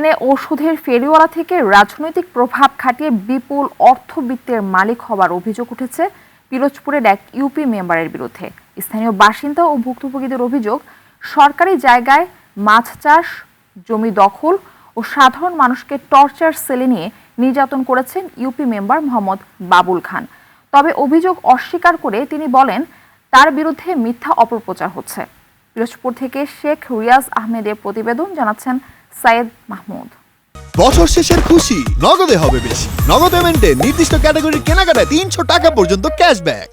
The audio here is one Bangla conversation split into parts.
সেলিনে ওষুধের ফেরিওয়ালা থেকে রাজনৈতিক প্রভাব খাটিয়ে বিপুল অর্থবিত্তের মালিক হওয়ার অভিযোগ উঠেছে পিরোজপুরের এক ইউপি মেম্বারের বিরুদ্ধে। স্থানীয় বাসিন্দা ও ভুক্তভোগীদের অভিযোগ, সরকারি জায়গায় মাছ চাষ, জমি দখল ও সাধারণ মানুষকে টর্চার সেলে নিয়ে নির্যাতন করেছেন ইউপি মেম্বার মোহাম্মদ বাবুল খান। তবে অভিযোগ অস্বীকার করে তিনি বলেন, তার বিরুদ্ধে মিথ্যা অপপ্রচার হচ্ছে। পিরোজপুর থেকে শেখ রিয়াজ আহমেদের প্রতিবেদন জানাচ্ছেন সাইদ মাহমুদ। বছর শেষের খুশি, নগদে হবে বেশি। নগদ পেমেন্টে নির্দিষ্ট ক্যাটাগরির কেনাকাটায় তিনশো টাকা পর্যন্ত ক্যাশব্যাক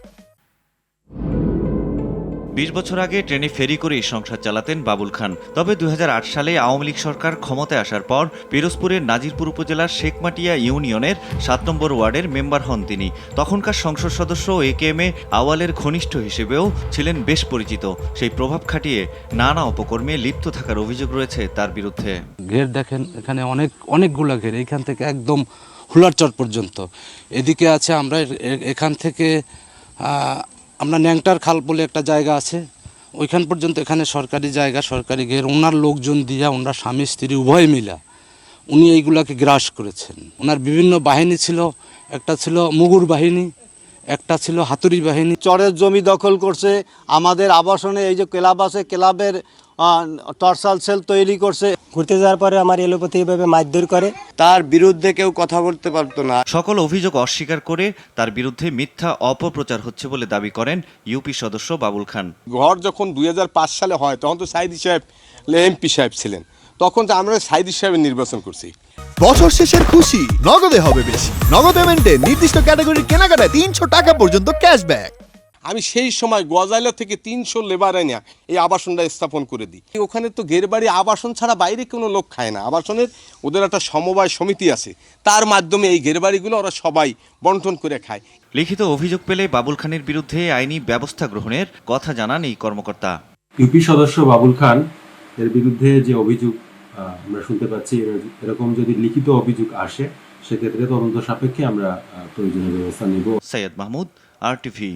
বিশ বছর আগে ট্রেনে ফেরি করেই সংসার চালাতেন বাবুল খান। তবে দু হাজার আট সালে আওয়ামী লীগ সরকার ক্ষমতায় আসার পর পিরোজপুরের নাজিরপুর উপজেলার শেখমাটিয়া ইউনিয়নের সাত নম্বর ওয়ার্ডের মেম্বার হন তিনি। তখনকার সংসদ সদস্য এ কে এম এ আওয়ালের ঘনিষ্ঠ হিসেবেও ছিলেন বেশ পরিচিত। সেই প্রভাব খাটিয়ে নানা অপকর্মে লিপ্ত থাকার অভিযোগ রয়েছে তার বিরুদ্ধে। ঘের দেখেন, এখানে অনেক, অনেকগুলো ঘের এইখান থেকে একদম হুলারচর পর্যন্ত। এদিকে আছে আমরা এখান থেকে আমরা ন্যাংটার খাল বলে একটা জায়গা আছে। ওইখান পর্যন্ত এখানে সরকারি জায়গা, সরকারি ঘের। ওনার লোকজন দিয়া ওনার স্বামী, স্ত্রী উভয় মিলা উনি এইগুলাকে গ্রাস করেছেন। ওনার বিভিন্ন বাহিনী ছিল, একটা ছিল মুগুর বাহিনী একটা ছিল হাতুড়ি বাহিনী। চরের জমি দখল করছে আমাদের আবাসনে এই যে ক্লাব আছে ক্লাবের টর্সাল সেল তৈরি করছে। ঘুরতে যাওয়ার পরে আমার এলোপাতি এভাবে মারধর করে। তার বিরুদ্ধে কেউ কথা বলতে পারতো না। সকল অভিযোগ অস্বীকার করে তার বিরুদ্ধে মিথ্যা অপপ্রচার হচ্ছে বলে দাবি করেন ইউপি সদস্য বাবুল খান। ঘর যখন দুই হাজার পাঁচ সালে হয় তখন তো সাইদি সাহেব এমপি সাহেব ছিলেন। তখন তো আমরা সাইদি সাহেবের নির্বাচন করছি। বছর শেষের খুশি। নগদে হবে বেশি। নগদ পেমেন্টে নির্দিষ্ট ক্যাটাগরির কেনাকাটায় তিনশো টাকা পর্যন্ত ক্যাশব্যাক আমি সেই সময় গজাইলা থেকে তিনশো লেবার এনে এই আবাসনটা স্থাপন করে দিই। ওখানে তো ঘের বাড়ি আবাসন ছাড়া বাইরে কোনো লোক খায় না। আবাসনের ওদের একটা সমবায় সমিতি আছে। তার মাধ্যমে এই ঘের বাড়িগুলো ওরা সবাই বন্টন করে খায়। লিখিত অভিযোগ পেলে বাবুল খানের বিরুদ্ধে আইনি ব্যবস্থা গ্রহণের কথা জানান এই কর্মকর্তা। ইউপি সদস্য বাবুল খান এর বিরুদ্ধে যে অভিযোগ আমরা শুনতে পাচ্ছি এরকম যদি লিখিত অভিযোগ আসে, সেক্ষেত্রে তদন্ত সাপেক্ষে আমরা প্রয়োজনীয় ব্যবস্থা নেব। সৈয়দ মাহমুদ আর টিভি